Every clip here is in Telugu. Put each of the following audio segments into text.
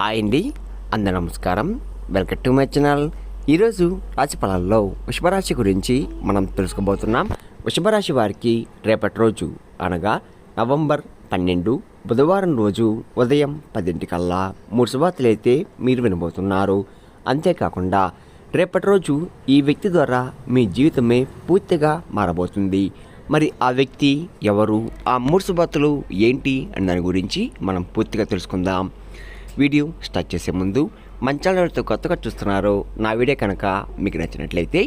హాయ్ అండి. అందరి నమస్కారం. వెల్కమ్ టు మై ఛానల్ ఈరోజు రాశి ఫలాల్లో వృషభరాశి గురించి మనం తెలుసుకోబోతున్నాం. వృషభరాశి వారికి రేపటి రోజు అనగా నవంబర్ పన్నెండు బుధవారం రోజు ఉదయం పదింటికల్లా మూడు శుభార్తలు అయితే మీరు వినబోతున్నారు. అంతేకాకుండా రేపటి రోజు ఈ వ్యక్తి ద్వారా మీ జీవితమే పూర్తిగా మారబోతుంది. మరి ఆ వ్యక్తి ఎవరు? ఆ మూడు శుభార్తలు ఏంటి? అన్న దాని గురించి మనం పూర్తిగా తెలుసుకుందాం. వీడియో స్టార్ట్ చేసే ముందు మంచాలతో కొత్తగా చూస్తున్నారో నా వీడియో కనుక మీకు నచ్చినట్లయితే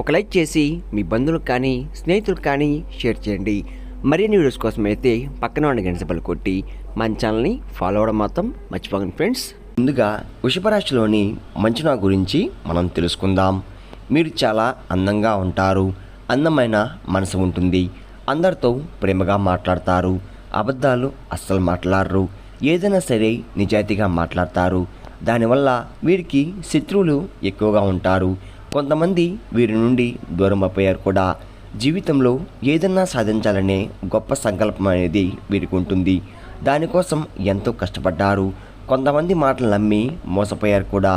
ఒక లైక్ చేసి మీ బంధువులకు కానీ స్నేహితులకు కానీ షేర్ చేయండి. మరిన్ని వీడియోస్ కోసం అయితే పక్కన ఉన్న గంటసపలు కొట్టి మన ఛానల్ని ఫాలో అవ్వడం మాత్రం మర్చిపోకండి ఫ్రెండ్స్ ముందుగా వృషభరాశిలోని మంచునా గురించి మనం తెలుసుకుందాం. మీరు చాలా అందంగా ఉంటారు. అందమైన మనసు ఉంటుంది. అందరితో ప్రేమగా మాట్లాడతారు. అబద్ధాలు అస్సలు మాట్లాడరు. ఏదైనా సరే నిజాయితీగా మాట్లాడతారు. దానివల్ల వీరికి శత్రువులు ఎక్కువగా ఉంటారు. కొంతమంది వీరి నుండి దూరం అయిపోయారు కూడా. జీవితంలో ఏదన్నా సాధించాలనే గొప్ప సంకల్పం అనేది వీరికి ఉంటుంది. దానికోసం ఎంతో కష్టపడ్డారు. కొంతమంది మాటలు నమ్మి మోసపోయారు కూడా.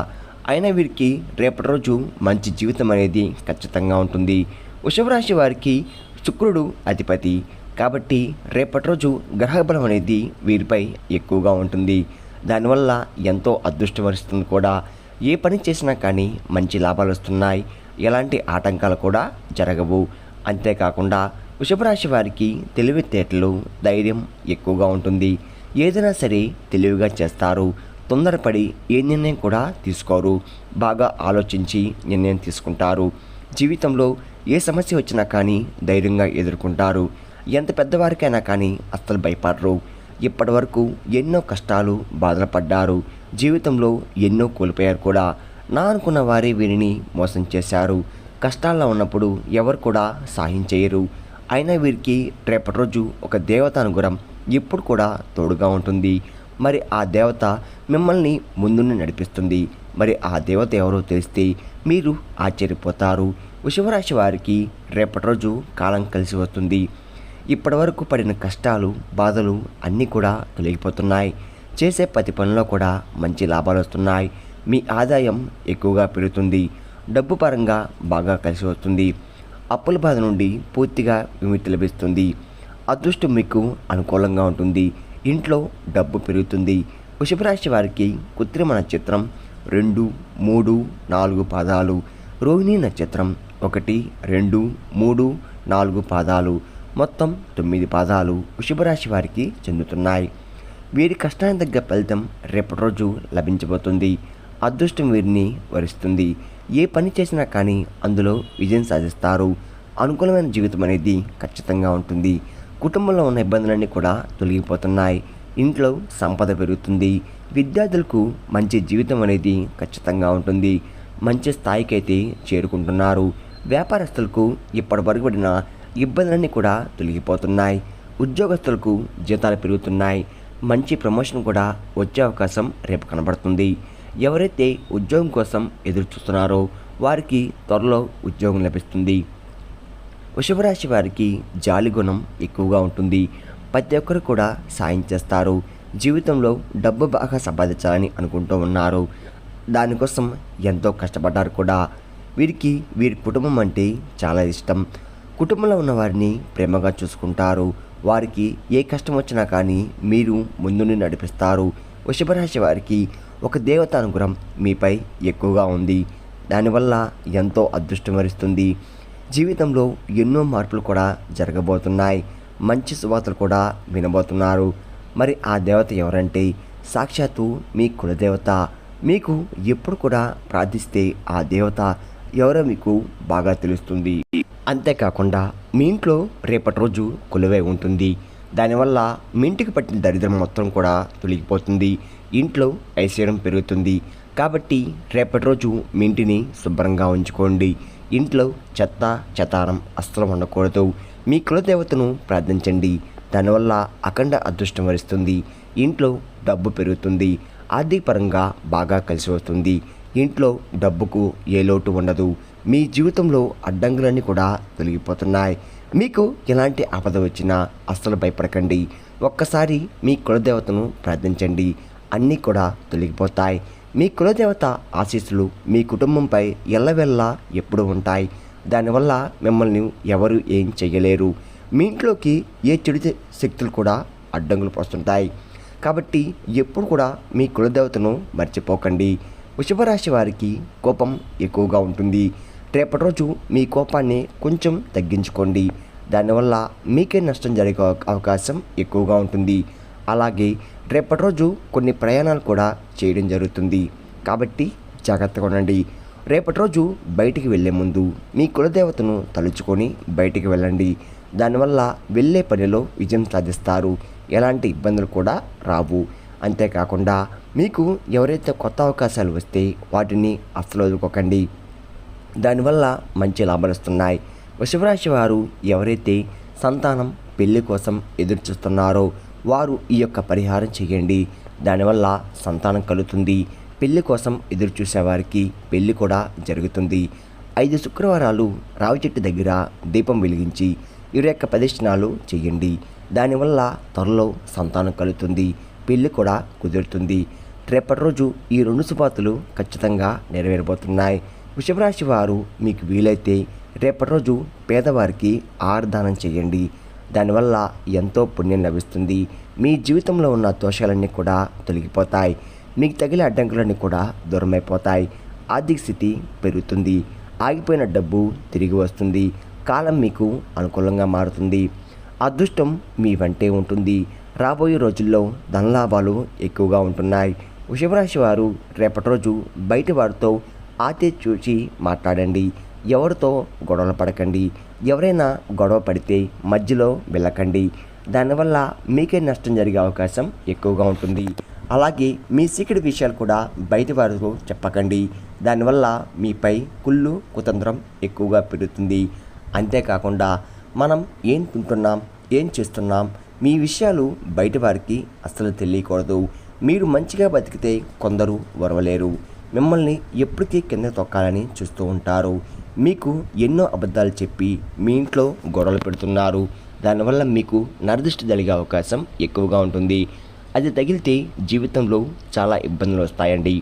అయినా వీరికి రేపటి రోజు మంచి జీవితం అనేది ఖచ్చితంగా ఉంటుంది. వృషభరాశి వారికి శుక్రుడు అధిపతి. కాబట్టి రేపటి రోజు గ్రహబలం అనేది వీరిపై ఎక్కువగా ఉంటుంది. దానివల్ల ఎంతో అదృష్టం వరిస్తుంది కూడా. ఏ పని చేసినా కానీ మంచి లాభాలు వస్తున్నాయి. ఎలాంటి ఆటంకాలు కూడా జరగవు. అంతేకాకుండా వృషభరాశి వారికి తెలివితేటలు ధైర్యం ఎక్కువగా ఉంటుంది. ఏదైనా సరే తెలివిగా చేస్తారు. తొందరపడి ఏ నిర్ణయం కూడా తీసుకోరు. బాగా ఆలోచించి నిర్ణయం తీసుకుంటారు. జీవితంలో ఏ సమస్య వచ్చినా కానీ ధైర్యంగా ఎదుర్కొంటారు. ఎంత పెద్దవారికైనా కానీ అస్సలు భయపడరు. ఇప్పటి వరకు ఎన్నో కష్టాలు బాధలు పడ్డారు జీవితంలో ఎన్నో కోల్పోయారు కూడా. నా అనుకున్న వారే వీరిని మోసం చేశారు. కష్టాల్లో ఉన్నప్పుడు ఎవరు కూడా సాయం చేయరు. అయినా వీరికి రేపటి రోజు ఒక దేవత అనుగుణం ఎప్పుడు కూడా తోడుగా ఉంటుంది. మరి ఆ దేవత మిమ్మల్ని ముందుండి నడిపిస్తుంది. మరి ఆ దేవత ఎవరో తెలిస్తే మీరు ఆశ్చర్యపోతారు. వృషభరాశి వారికి రేపటి రోజు కాలం కలిసి వస్తుంది. ఇప్పటివరకు పడిన కష్టాలు బాధలు అన్నీ కూడా తొలగిపోతున్నాయి. చేసే ప్రతి పనిలో కూడా మంచి లాభాలు వస్తున్నాయి. మీ ఆదాయం ఎక్కువగా పెరుగుతుంది. డబ్బు పరంగా బాగా కలిసి వస్తుంది. అప్పుల బాధ నుండి పూర్తిగా విముక్తి లభిస్తుంది. అదృష్టం మీకు అనుకూలంగా ఉంటుంది. ఇంట్లో డబ్బు పెరుగుతుంది. వృషభరాశి వారికి కృత్రిమ నక్షత్రం రెండు మూడు నాలుగు పాదాలు. రోహిణి నక్షత్రం ఒకటి రెండు మూడు నాలుగు పాదాలు. మొత్తం తొమ్మిది పాదాలు వృషభరాశి వారికి చెందుతున్నాయి. వీరి కష్టానికి తగ్గ ఫలితం రేపటి రోజు లభించబోతుంది. అదృష్టం వీరిని వరిస్తుంది. ఏ పని చేసినా కానీ అందులో విజయం సాధిస్తారు. అనుకూలమైన జీవితం అనేది ఖచ్చితంగా ఉంటుంది. కుటుంబంలో ఉన్న ఇబ్బందులన్నీ కూడా తొలగిపోతున్నాయి. ఇంట్లో సంపద పెరుగుతుంది. విద్యార్థులకు మంచి జీవితం అనేది ఖచ్చితంగా ఉంటుంది. మంచి స్థాయికి అయితే చేరుకుంటున్నారు. వ్యాపారస్తులకు ఇప్పటి వరకు పడిన ఇబ్బందులన్నీ కూడా తొలగిపోతున్నాయి. ఉద్యోగస్తులకు జీతాలు పెరుగుతున్నాయి. మంచి ప్రమోషన్ కూడా వచ్చే అవకాశం రేపు కనబడుతుంది. ఎవరైతే ఉద్యోగం కోసం ఎదురు చూస్తున్నారో వారికి త్వరలో ఉద్యోగం లభిస్తుంది. వృషభరాశి వారికి జాలి గుణం ఎక్కువగా ఉంటుంది. ప్రతి ఒక్కరు కూడా సాయం చేస్తారు. జీవితంలో డబ్బు బాగా సంపాదించాలని అనుకుంటూ ఉన్నారు. దానికోసం ఎంతో కష్టపడ్డారు కూడా. వీరికి వీరి కుటుంబం అంటే చాలా ఇష్టం. కుటుంబంలో ఉన్న వారిని ప్రేమగా చూసుకుంటారు. వారికి ఏ కష్టం వచ్చినా కానీ మీరు ముందుని నడిపిస్తారు. వృషభరాశి వారికి ఒక దేవత అనుగ్రహం మీపై ఎక్కువగా ఉంది. దానివల్ల ఎంతో అదృష్టం వరిస్తుంది. జీవితంలో ఎన్నో మార్పులు కూడా జరగబోతున్నాయి. మంచి సువార్తలు కూడా వినబోతున్నారు. మరి ఆ దేవత ఎవరంటే? సాక్షాత్తు మీ కులదేవత. మీకు ఎప్పుడు కూడా ప్రార్థిస్తే ఆ దేవత ఎవరో మీకు బాగా తెలుస్తుంది. అంతేకాకుండా మీ ఇంట్లో రేపటి రోజు కొలువై ఉంటుంది. దానివల్ల మీ ఇంటికి పట్టిన దరిద్రం మొత్తం కూడా తొలగిపోతుంది. ఇంట్లో ఐశ్వర్యం పెరుగుతుంది. కాబట్టి రేపటి రోజు మీ ఇంటిని శుభ్రంగా ఉంచుకోండి. ఇంట్లో చెత్త చెతారం అస్సలు ఉండకూడదు మీ కులదేవతను ప్రార్థించండి. దానివల్ల అఖండ అదృష్టం వరిస్తుంది. ఇంట్లో డబ్బు పెరుగుతుంది. ఆర్థిక పరంగా బాగా కలిసి వస్తుంది. ఇంట్లో డబ్బుకు ఏ లోటు ఉండదు. మీ జీవితంలో అడ్డంకులన్నీ కూడా తొలగిపోతున్నాయి. మీకు ఎలాంటి ఆపద వచ్చినా అస్సలు భయపడకండి. ఒక్కసారి మీ కులదేవతను ప్రార్థించండి. అన్నీ కూడా తొలగిపోతాయి. మీ కులదేవత ఆశీస్సులు మీ కుటుంబంపై ఎల్లవెల్లా ఎప్పుడు ఉంటాయి. దానివల్ల మిమ్మల్ని ఎవరు ఏం చేయలేరు మీ ఇంట్లోకి ఏ చెడు శక్తులు కూడా అడ్డంకులు పోస్తుంటాయి. కాబట్టి ఎప్పుడు కూడా మీ కులదేవతను మర్చిపోకండి. వృషభరాశి వారికి కోపం ఎక్కువగా ఉంటుంది. రేపటి రోజు మీ కోపాన్ని కొంచెం తగ్గించుకోండి. దానివల్ల మీకే నష్టం జరిగే అవకాశం ఎక్కువగా ఉంటుంది. అలాగే రేపటి రోజు కొన్ని ప్రయాణాలు కూడా చేయడం జరుగుతుంది. కాబట్టి జాగ్రత్తగా ఉండండి. రేపటి రోజు బయటికి వెళ్ళే ముందు మీ కులదేవతను తలుచుకొని బయటికి వెళ్ళండి. దానివల్ల వెళ్ళే పనిలో విజయం సాధిస్తారు. ఎలాంటి ఇబ్బందులు కూడా రావు. అంతేకాకుండా మీకు ఎవరైతే కొత్త అవకాశాలు వస్తే వాటిని అస్సలు వదులుకోకండి. దానివల్ల మంచి లాభాలు వస్తున్నాయి. వృషభరాశి వారు ఎవరైతే సంతానం పెళ్ళి కోసం ఎదురు చూస్తున్నారో వారు ఈ యొక్క పరిహారం చేయండి. దానివల్ల సంతానం కలుగుతుంది. పెళ్ళి కోసం ఎదురు చూసేవారికి పెళ్ళి కూడా జరుగుతుంది. ఐదు శుక్రవారాలు రావి చెట్టు దగ్గర దీపం వెలిగించి ఇరు యొక్క ప్రదక్షిణాలు చేయండి. దానివల్ల త్వరలో సంతానం కలుగుతుంది. పెళ్ళి కూడా కుదురుతుంది. రేపటి రోజు ఈ రెండు శుభాతులు ఖచ్చితంగా నెరవేరబోతున్నాయి. వృషభరాశి వారు మీకు వీలైతే రేపటి రోజు పేదవారికి ఆర్దానం చేయండి. దానివల్ల ఎంతో పుణ్యం లభిస్తుంది. మీ జీవితంలో ఉన్న దోషాలన్నీ కూడా తొలగిపోతాయి. మీకు తగిలే అడ్డంకులన్నీ కూడా దూరమైపోతాయి. ఆర్థిక స్థితి పెరుగుతుంది. ఆగిపోయిన డబ్బు తిరిగి వస్తుంది. కాలం మీకు అనుకూలంగా మారుతుంది. అదృష్టం మీ వెంటే ఉంటుంది. రాబోయే రోజుల్లో ధనలాభాలు ఎక్కువగా ఉంటున్నాయి. వృషభరాశి వారు రేపటి రోజు బయట వారితో ఆతే చూచి మాట్లాడండి. ఎవరితో గొడవలు పడకండి. ఎవరైనా గొడవ పడితే మధ్యలో వెళ్ళకండి. దానివల్ల మీకే నష్టం జరిగే అవకాశం ఎక్కువగా ఉంటుంది. అలాగే మీ సీక్రెట్ విషయాలు కూడా బయట వారితో చెప్పకండి. దానివల్ల మీపై కుళ్ళు కుతంత్రం ఎక్కువగా పెరుగుతుంది. అంతేకాకుండా మనం ఏం తింటున్నాం ఏం చేస్తున్నాం మీ విషయాలు బయట వారికి అస్సలు తెలియకూడదు. మీరు మంచిగా బతికితే కొందరు వరవలేరు మిమ్మల్ని ఎప్పటికీ కింద తొక్కాలని చూస్తూ ఉంటారు. మీకు ఎన్నో అబద్ధాలు చెప్పి మీ ఇంట్లో గొడవలు పెడుతున్నారు. దానివల్ల మీకు నరదృష్టి జరిగే అవకాశం ఎక్కువగా ఉంటుంది. అది తగిలితే జీవితంలో చాలా ఇబ్బందులు వస్తాయండి.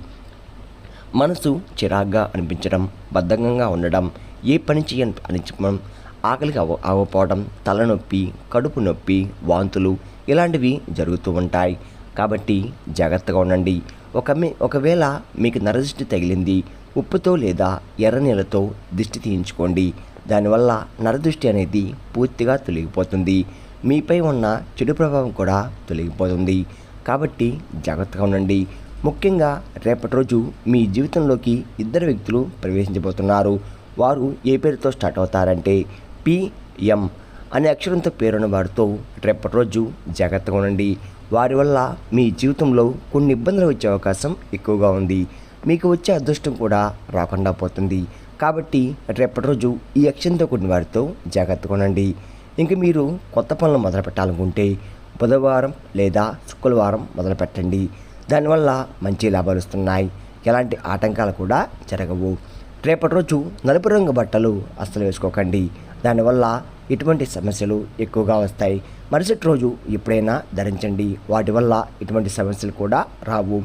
మనసు చిరాగ్గా అనిపించడం బద్ధకంగా ఉండడం ఏ పని చేయని అనిపించడం ఆకలికి అవ అవ్వపోవడం తలనొప్పి కడుపు నొప్పి వాంతులు ఇలాంటివి జరుగుతూ ఉంటాయి. కాబట్టి జాగ్రత్తగా ఉండండి. ఒక ఒకవేళ మీకు నరదృష్టి తగిలింది ఉప్పుతో లేదా ఎర్ర నీళ్ళతో దిష్టి తీయించుకోండి. దానివల్ల నరదృష్టి అనేది పూర్తిగా తొలగిపోతుంది. మీపై ఉన్న చెడు ప్రభావం కూడా తొలగిపోతుంది. కాబట్టి జాగ్రత్తగా ఉండండి. ముఖ్యంగా రేపటి రోజు మీ జీవితంలోకి ఇద్దరు వ్యక్తులు ప్రవేశించబోతున్నారు. వారు ఏ పేరుతో స్టార్ట్ అవుతారంటే పిఎం అనే అక్షరంతో పేరున్న వారితో రేపటి రోజు జాగ్రత్తగా ఉండండి. వారి వల్ల మీ జీవితంలో కొన్ని ఇబ్బందులు వచ్చే అవకాశం ఎక్కువగా ఉంది. మీకు వచ్చే అదృష్టం కూడా రాకుండా పోతుంది. కాబట్టి రేపటి రోజు ఈ అక్షరంతో కూడిన వారితో జాగ్రత్తగా ఉండండి. ఇంక మీరు కొత్త పనులు మొదలు పెట్టాలనుకుంటే బుధవారం లేదా శుక్రవారం మొదలు పెట్టండి. దానివల్ల మంచి లాభాలు వస్తున్నాయి. ఎలాంటి ఆటంకాలు కూడా జరగవు. రేపటి రోజు నలుపు రంగు బట్టలు అస్సలు వేసుకోకండి. దానివల్ల ఇటువంటి సమస్యలు ఎక్కువగా వస్తాయి. మరుసటి రోజు ఎప్పుడైనా ధరించండి. వాటి వల్ల ఇటువంటి సమస్యలు కూడా రావు.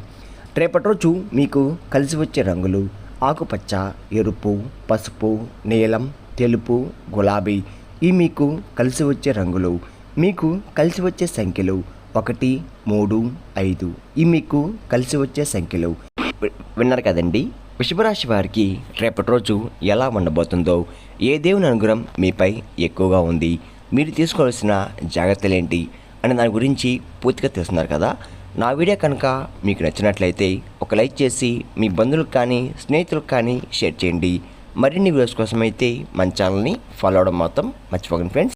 రేపటి రోజు మీకు కలిసి వచ్చే రంగులు ఆకుపచ్చ ఎరుపు పసుపు నీలం తెలుపు గులాబీ ఈ మీకు కలిసి వచ్చే రంగులు మీకు కలిసి వచ్చే సంఖ్యలు ఒకటి మూడు ఐదు ఈ మీకు కలిసి వచ్చే సంఖ్యలు. విన్నారు కదండి? వృషభరాశి వారికి రేపటి రోజు ఎలా ఉండబోతుందో ఏ దేవుని అనుగ్రహం మీపై ఎక్కువగా ఉంది? మీరు తీసుకోవాల్సిన జాగ్రత్తలు ఏంటి అని దాని గురించి పూర్తిగా తెలుస్తున్నారు కదా? నా వీడియో కనుక మీకు నచ్చినట్లయితే ఒక లైక్ చేసి మీ బంధువులకు కానీ స్నేహితులకు కానీ షేర్ చేయండి. మరిన్ని వీడియోస్ కోసం అయితే మన ఛానల్ని ఫాలో అవడం మాత్రం మర్చిపోకండి ఫ్రెండ్స్.